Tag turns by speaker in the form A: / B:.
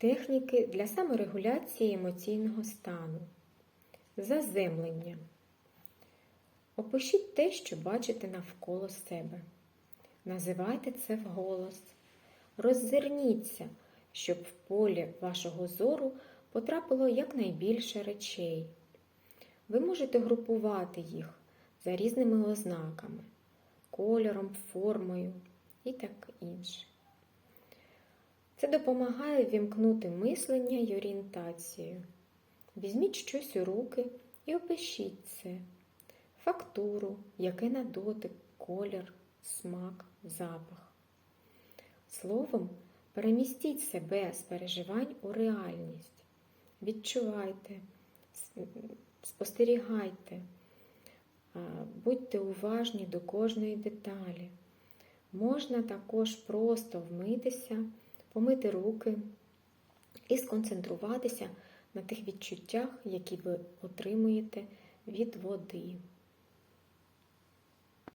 A: Техніки для саморегуляції емоційного стану. Заземлення. Опишіть те, що бачите навколо себе. Називайте це вголос. Роззирніться, щоб в полі вашого зору потрапило якнайбільше речей. Ви можете групувати їх за різними ознаками, кольором, формою і так інше. Це допомагає вімкнути мислення й орієнтацію. Візьміть щось у руки і опишіть це. Фактуру, який на дотик, колір, смак, запах. Словом, перемістіть себе з переживань у реальність. Відчувайте, спостерігайте, будьте уважні до кожної деталі. Можна також просто вмитися, помити руки і сконцентруватися на тих відчуттях, які ви отримуєте від води.